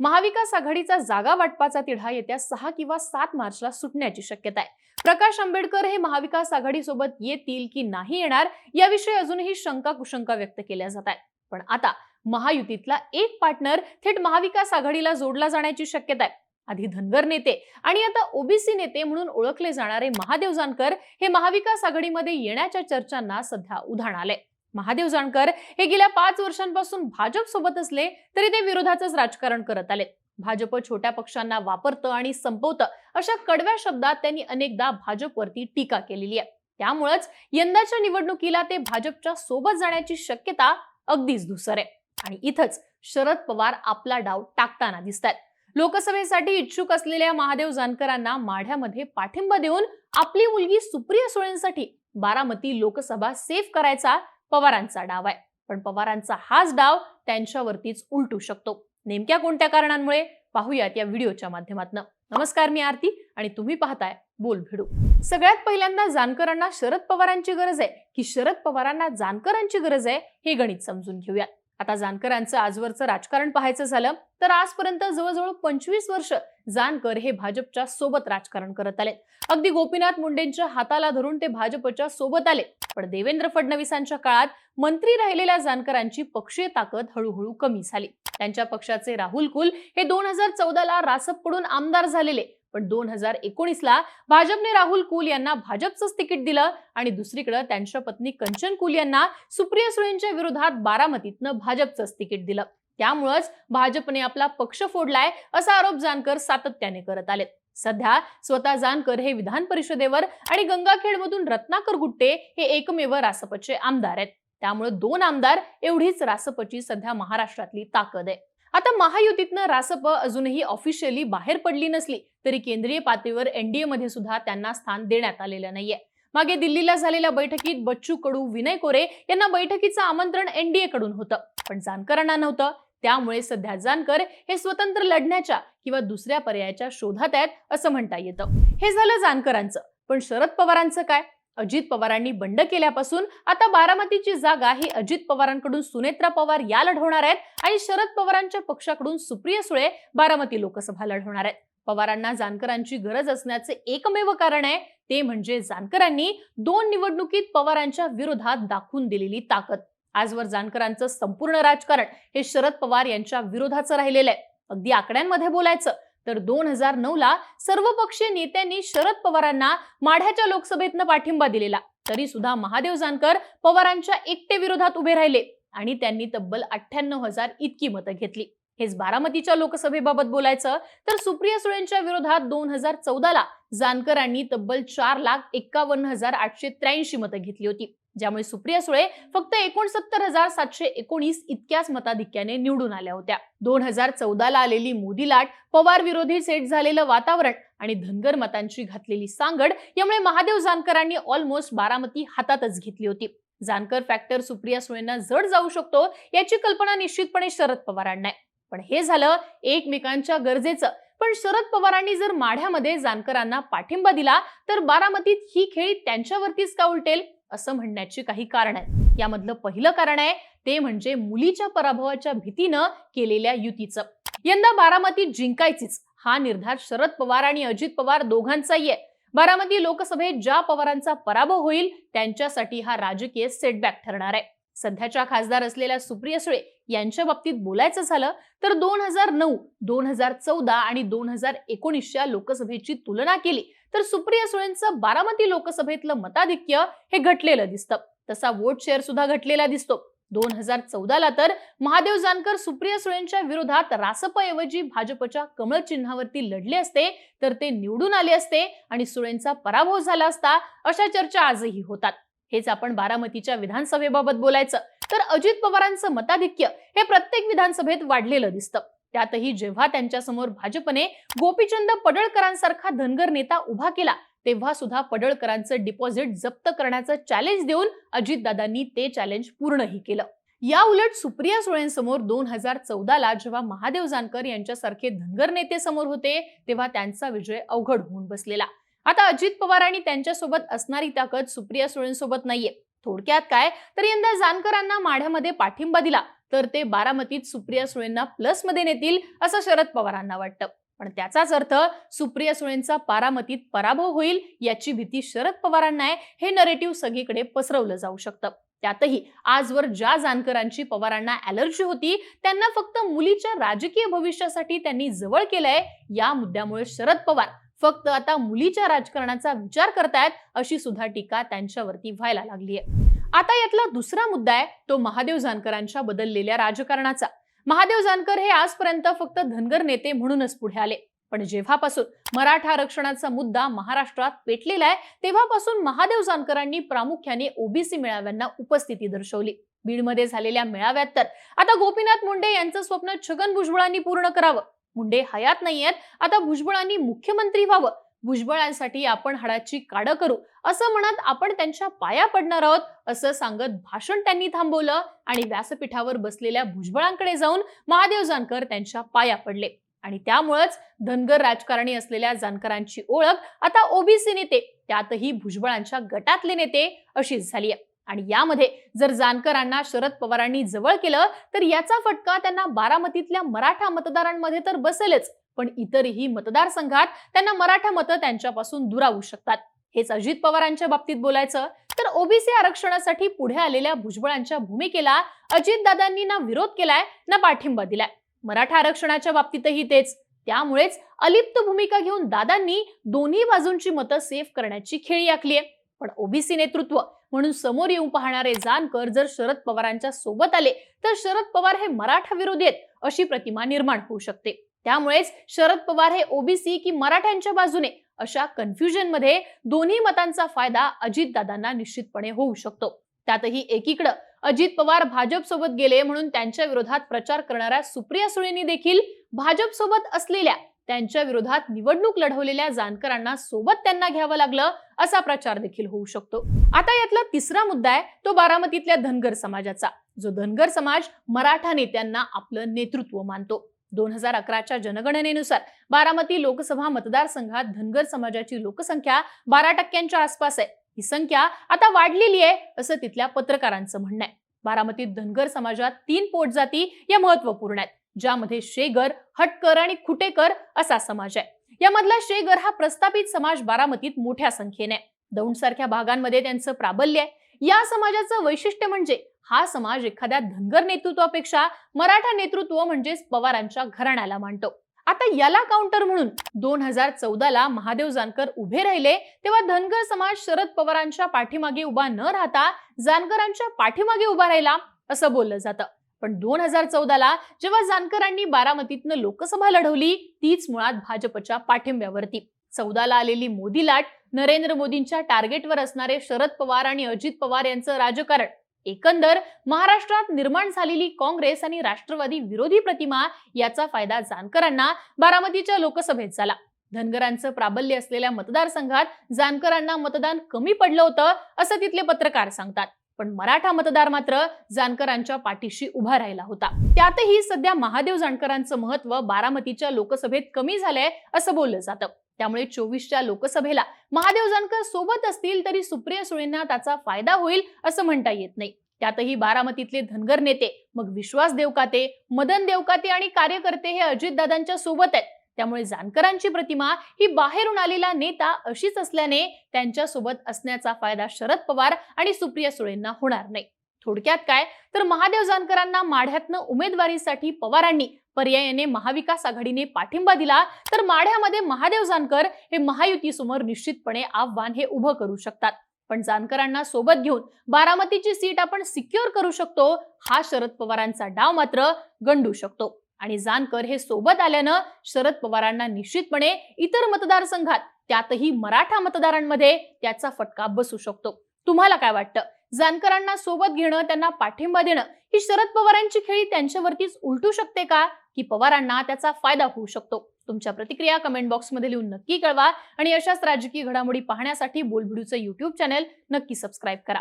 महाविकास आघाडीचा जागा वाटपाचा तिढा येत्या सहा किंवा सात मार्चला सुटण्याची शक्यता आहे. प्रकाश आंबेडकर हे महाविकास आघाडीसोबत येतील की नाही येणार याविषयी अजूनही शंका कुशंका व्यक्त केल्या जात आहेत. पण आता महायुतीतला एक पार्टनर थेट महाविकास आघाडीला जोडला जाण्याची शक्यता आहे. आधी धनगर नेते आणि आता ओबीसी नेते म्हणून ओळखले जाणारे महादेव जानकर हे महाविकास आघाडीमध्ये येण्याच्या चर्चांना सध्या उधाण आले महादेव जानकर हे गेल्या पाच वर्षांपासून भाजप सोबत असले तरी ते विरोधाचंच राजकारण करत आले. भाजप छोट्या पक्षांना वापरतं आणि संपवतं अशा कडव्या शब्दात त्यांनी अनेकदा भाजपवरती टीका केलेली आहे. त्यामुळेच यंदाच्या निवडणुकीला ते भाजपच्या सोबत जाण्याची शक्यता अगदीच धुसर आहे. आणि इथंच शरद पवार आपला डाव टाकताना दिसत आहेत लोकसभेसाठी इच्छुक असलेल्या महादेव जानकरांना माढ्यामध्ये पाठिंबा देऊन आपली मुलगी सुप्रिया सुळेंसाठी बारामती लोकसभा सेफ करायचा पवारांचा डाव आहे. पण पवारांचा हाच डाव त्यांच्यावरतीच उलटू शकतो. नेमक्या कोणत्या कारणांमुळे? पाहूयात या व्हिडिओच्या माध्यमातून. नमस्कार मी आरती आणि तुम्ही पाहताय बोल भिडू सगळ्यात पहिल्यांदा जानकरांना शरद पवारांची गरज आहे. की शरद पवारांना जानकरांची गरज आहे हे गणित समजून घेऊयात. आता जानकरांचं आजवरचं राजकारण पाहायचं झालं तर आजपर्यंत जवळजवळ पंचवीस वर्ष जानकर हे भाजपच्या सोबत राजकारण करत आले. अगदी गोपीनाथ मुंडेंच्या हाताला धरून ते भाजपच्या सोबत आले. पण देवेंद्र फडणवीसांच्या काळात मंत्री राहिलेल्या जानकरांची पक्षीय ताकद हळूहळू कमी झाली. त्यांच्या पक्षाचे राहुल कुल हे दोन हजार चौदाला रासपकडून आमदार झालेले. पण दोन हजार एकोणीसला भाजपने राहुल कुल यांना भाजपचंच तिकीट दिलं आणि दुसरीकडे त्यांच्या पत्नी कंचन कुल यांना सुप्रिया सुळेंच्या विरोधात बारामतीतनं भाजपचंच तिकीट दिलं. त्यामुळंच भाजपने आपला पक्ष फोडलाय असा आरोप जानकर सातत्याने करत आलेत. सध्या स्वतः जानकर हे विधान परिषदेवर आणि गंगाखेडमधून रत्नाकर गुट्टे हे एकमेव रासपचे आमदार आहेत. त्यामुळे दोन आमदार एवढीच रासपची सध्या महाराष्ट्रातली ताकद आहे. आता महायुतीतनं रासप अजूनही ऑफिशियली बाहेर पडली नसली तरी केंद्रीय पातळीवर एनडीए मध्ये सुद्धा त्यांना स्थान देण्यात आलेलं नाहीये. मागे दिल्लीला झालेल्या बैठकीत बच्चू कडू विनय कोरे यांना बैठकीचं आमंत्रण एनडीए कडून होतं. पण जानकरांना नव्हतं. त्यामुळे सध्या जानकर हे स्वतंत्र लढण्याच्या किंवा दुसऱ्या पर्यायाच्या शोधात आहेत असं म्हणता येतं. हे झालं जानकरांचं. पण शरद पवारांचं काय? अजित पवारांनी बंड केल्यापासून आता बारामतीची जागा ही अजित पवारांकडून सुनेत्रा पवार या लढवणार आहेत आणि शरद पवारांच्या पक्षाकडून सुप्रिया सुळे बारामती लोकसभा लढवणार आहेत. पवारांना जानकरांची गरज असण्याचे एकमेव कारण आहे ते म्हणजे जानकरांनी दोन निवडणुकीत पवारांच्या विरोधात दाखवून दिलेली ताकद. आजवर जानकरांचं संपूर्ण राजकारण हे शरद पवार यांच्या विरोधाचं राहिलेलं आहे. अगदी आकड्यांमध्ये बोलायचं तर दोन हजार नऊ ला सर्वपक्षीय नेत्यांनी शरद पवारांना माढ्याच्या लोकसभेतनं पाठिंबा दिलेला. तरी सुद्धा महादेव जानकर पवारांच्या एकटे विरोधात उभे राहिले आणि त्यांनी तब्बल अठ्ठ्याण्णव हजार इतकी मतं घेतली. हेच बारामतीच्या लोकसभेबाबत बोलायचं तर सुप्रिया सुळेंच्या विरोधात दोन हजार चौदाला जानकरांनी तब्बल चार लाख एक्कावन्न हजार आठशे त्र्याऐंशी मतं घेतली होती. ज्यामुळे सुप्रिया सुळे फक्त एकोणसत्तर हजार सातशे एकोणीस इतक्याच मताधिक्याने निवडून आल्या होत्या. दोन हजार चौदाला आलेली मोदी लाट पवार विरोधी सेट झालेलं वातावरण आणि धनगर मतांची घातलेली सांगड यामुळे महादेव जानकरांनी ऑलमोस्ट बारामती हातातच घेतली होती. जानकर फॅक्टर सुप्रिया सुळेंना जड जाऊ शकतो याची कल्पना निश्चितपणे शरद पवारांना आहे. पण हे झालं एकमेकांच्या गरजेचं. पण शरद पवारांनी जर माढ्यामध्ये जानकरांना पाठिंबा दिला तर बारामतीत ही खेळी त्यांच्यावरतीच का उलटेल? असं म्हणण्याची काही कारण आहेत. यामधलं पहिलं कारण आहे ते म्हणजे मुलीच्या पराभवाच्या भीतीनं केलेल्या युतीचं. यंदा बारामती जिंकायचीच हा निर्धार शरद पवार आणि अजित पवार दोघांचाही आहे. बारामती लोकसभेत ज्या पवारांचा पराभव होईल त्यांच्यासाठी हा राजकीय सेटबॅक ठरणार आहे. सध्याच्या खासदार असलेल्या सुप्रिया सुळे यांच्या बाबतीत बोलायचं झालं तर दोन हजार नऊ दोन हजार चौदा आणि दोन हजार एकोणीसच्या लोकसभेची तुलना केली तर सुप्रिया सुळेंचं बारामती लोकसभेतलं मताधिक्य हे घटलेलं दिसतं. तसा वोट शेअर सुद्धा घटलेला दिसतो. दोन हजार चौदाला तर महादेव जानकर सुप्रिया सुळेंच्या विरोधात रासपऐवजी भाजपच्या कमळ चिन्हावरती लढले असते तर ते निवडून आले असते आणि सुळेंचा पराभव झाला असता अशा चर्चा आजही होतात. हेच आपण बारामतीच्या विधानसभेबाबत बोलायचं. तर अजित पवारांचं मताधिक्य हे प्रत्येक विधानसभेत वाढलेलं दिसतं. त्यातही जेव्हा त्यांच्यासमोर भाजपने गोपीचंद पडळकरांसारखा धनगर नेता उभा केला तेव्हा सुद्धा पडळकरांचं डिपॉझिट जप्त करण्याचं चॅलेंज देऊन अजितदादांनी ते चॅलेंज पूर्णही केलं. या उलट सुप्रिया सुळेंसमोर दोन हजार चौदाला जेव्हा महादेव जानकर यांच्यासारखे धनगर नेते समोर होते तेव्हा त्यांचा विजय अवघड होऊन बसलेला. आता अजित पवार आणि त्यांच्यासोबत असणारी ताकद सुप्रिया सुळेंसोबत नाहीये. थोडक्यात काय? तर यंदा जानकरांना माढ्यामध्ये पाठिंबा दिला. तर ते बारामतीत सुप्रिया सुळेंना प्लसमध्ये नेतील असं शरद पवारांना वाटतं. पण त्याचाच अर्थ सुप्रिया सुळेंचा बारामतीत पराभव होईल याची भीती शरद पवारांना आहे हे नरेटिव्ह सगळीकडे पसरवलं जाऊ शकतं. त्यातही आजवर ज्या जानकरांची पवारांना अलर्जी होती त्यांना फक्त मुलीच्या राजकीय भविष्यासाठी त्यांनी जवळ केलंय या मुद्द्यामुळे शरद पवार फक्त आता मुलीच्या राजकारणाचा विचार करतायत अशी सुद्धा टीका त्यांच्यावरती व्हायला लागली आहे आता यातला दुसरा मुद्दा आहे तो महादेव जानकरांच्या बदललेल्या राजकारणाचा. महादेव जानकर हे आजपर्यंत फक्त धनगर नेते म्हणूनच पुढे आले. पण जेव्हापासून मराठा आरक्षणाचा मुद्दा महाराष्ट्रात पेटलेला आहे तेव्हापासून महादेव जानकरांनी प्रामुख्याने ओबीसी मेळाव्यांना उपस्थिती दर्शवली. बीडमध्ये झालेल्या मेळाव्यात तर आता गोपीनाथ मुंडे यांचं स्वप्न छगन भुजबळांनी पूर्ण करावं. मुंडे हयात नाहीयेत आता भुजबळांनी मुख्यमंत्री व्हावं. भुजबळांसाठी आपण हाडाची काडं करू असं म्हणत आपण त्यांच्या पाया पडणार आहोत असं सांगत भाषण त्यांनी थांबवलं आणि व्यासपीठावर बसलेल्या भुजबळांकडे जाऊन महादेव जानकर त्यांच्या पाया पडले. आणि त्यामुळेच धनगर राजकारणी असलेल्या जानकरांची ओळख आता ओबीसी नेते त्यातही भुजबळांच्या गटातले नेते अशीच झाली आहे. आणि यामध्ये जर जानकरांना शरद पवारांनी जवळ केलं तर याचा फटका त्यांना बारामतीतल्या मराठा मतदारांमध्ये तर बसेलच. पण इतरही मतदारसंघात त्यांना मराठा मतं त्यांच्यापासून दुरावू शकतात. हेच अजित पवारांच्या बाबतीत बोलायचं तर ओबीसी आरक्षणासाठी पुढे आलेल्या भुजबळांच्या भूमिकेला अजितदादांनी ना विरोध केलाय ना पाठिंबा दिलाय. मराठा आरक्षणाच्या बाबतीतही तेच. त्यामुळेच अलिप्त भूमिका घेऊन दादांनी दोन्ही बाजूंची मतं सेव्ह करण्याची खेळी आखली आहे पण ओबीसी नेतृत्व म्हणून समोर येऊन पाहणारे जानकर जर शरद पवारांच्या सोबत आले तर शरद पवार हे मराठा विरोधी आहेत अशी प्रतिमा निर्माण होऊ शकते. त्यामुळेच शरद पवार हे ओबीसी की मराठ्यांच्या बाजूने अशा कन्फ्युजनमध्ये दोन्ही मतांचा फायदा अजितदादांना निश्चितपणे होऊ शकतो. त्यातही एकीकडं अजित पवार भाजप सोबत गेले म्हणून त्यांच्या विरोधात प्रचार करणाऱ्या सुप्रिया सुळेंनी देखील भाजप सोबत असलेल्या त्यांच्या विरोधात निवडणूक लढवलेल्या जानकरांना सोबत त्यांना घ्यावं लागलं असा प्रचार देखील होऊ शकतो. आता यातला तिसरा मुद्दा आहे तो बारामतीतल्या धनगर समाजाचा. जो धनगर समाज मराठा नेत्यांना आपलं नेतृत्व मानतो. दोन हजार अकराच्या जनगणनेनुसार बारामती लोकसभा मतदारसंघात धनगर समाजाची लोकसंख्या बारा टक्क्यांच्या आसपास आहे. ही संख्या आता वाढलेली आहे असं तिथल्या पत्रकारांचं म्हणणं आहे. बारामतीत धनगर समाजात तीन पोटजाती या महत्त्वपूर्ण आहेत ज्यामध्ये शेगर हटकर आणि खुटेकर असा समाज आहे. यामधला शेगर हा प्रस्थापित समाज बारामतीत मोठ्या संख्येने दौंड सारख्या भागांमध्ये त्यांचं प्राबल्य आहे. या समाजाचं वैशिष्ट्य म्हणजे हा समाज एखाद्या धनगर नेतृत्वापेक्षा मराठा नेतृत्व म्हणजेच पवारांच्या घराण्याला मांडतो आता याला काउंटर म्हणून दोन हजार चौदाला महादेव जानकर उभे राहिले तेव्हा धनगर समाज शरद पवारांच्या पाठीमागे उभा न राहता जानकरांच्या पाठीमागे उभा राहिला असं बोललं जातं. पण दोन हजार चौदाला जेव्हा जानकरांनी बारामतीतनं लोकसभा लढवली तीच मुळात भाजपच्या पाठिंब्यावरती. चौदाला आलेली मोदी लाट नरेंद्र मोदींच्या टार्गेटवर असणारे शरद पवार आणि अजित पवार यांचं राजकारण. एकंदर महाराष्ट्रात निर्माण झालेली काँग्रेस आणि राष्ट्रवादी विरोधी प्रतिमा याचा फायदा जानकरांना बारामतीच्या लोकसभेत झाला. धनगरांचं प्राबल्य असलेल्या मतदारसंघात जानकरांना मतदान कमी पडलं होतं असं तिथले पत्रकार सांगतात. पण मराठा मतदार मात्र जानकरांच्या पाठीशी उभा राहिला होता. त्यातही सध्या महादेव जानकरांचं महत्त्व बारामतीच्या लोकसभेत कमी झालंय असं बोललं जातं. त्यामुळे चोवीसच्या लोकसभेला महादेव जानकर सोबत असतील तरी सुप्रिया सुळेंना त्याचा फायदा होईल असं म्हणता येत नाही. त्यातही बारामतीतले धनगर नेते मग विश्वास देवकाते मदन देवकाते आणि कार्यकर्ते हे अजितदादांच्या सोबत आहेत. त्यामुळे जानकरांची प्रतिमा ही बाहेरून आलेला नेता अशीच असल्याने त्यांच्यासोबत असण्याचा फायदा शरद पवार आणि सुप्रिया सुळेंना होणार नाही. थोडक्यात काय? तर महादेव जानकरांना माढ्यातनं उमेदवारीसाठी पवारांनी पर्यायाने महाविकास आघाडीने पाठिंबा दिला तर माढ्यामध्ये महादेव जानकर हे महायुतीसमोर निश्चितपणे आव्हान हे उभं करू शकतात. पण जानकरांना सोबत घेऊन बारामतीची सीट आपण सिक्युअर करू शकतो हा शरद पवारांचा डाव मात्र गंडू शकतो. आणि जानकर हे सोबत आल्यानं शरद पवारांना निश्चितपणे इतर मतदारसंघात त्यातही मराठा मतदारांमध्ये त्याचा फटका बसू शकतो. तुम्हाला काय वाटतं? जानकरांना सोबत घेणं त्यांना पाठिंबा देणं ही शरद पवारांची खेळी त्यांच्यावरतीच उलटू शकते का? की पवारांना त्याचा फायदा होऊ शकतो? तुमच्या प्रतिक्रिया कमेंट बॉक्समध्ये लिहून नक्की कळवा आणि अशाच राजकीय घडामोडी पाहण्यासाठी बोलबिडूचं युट्यूब चॅनेल नक्की सबस्क्राईब करा.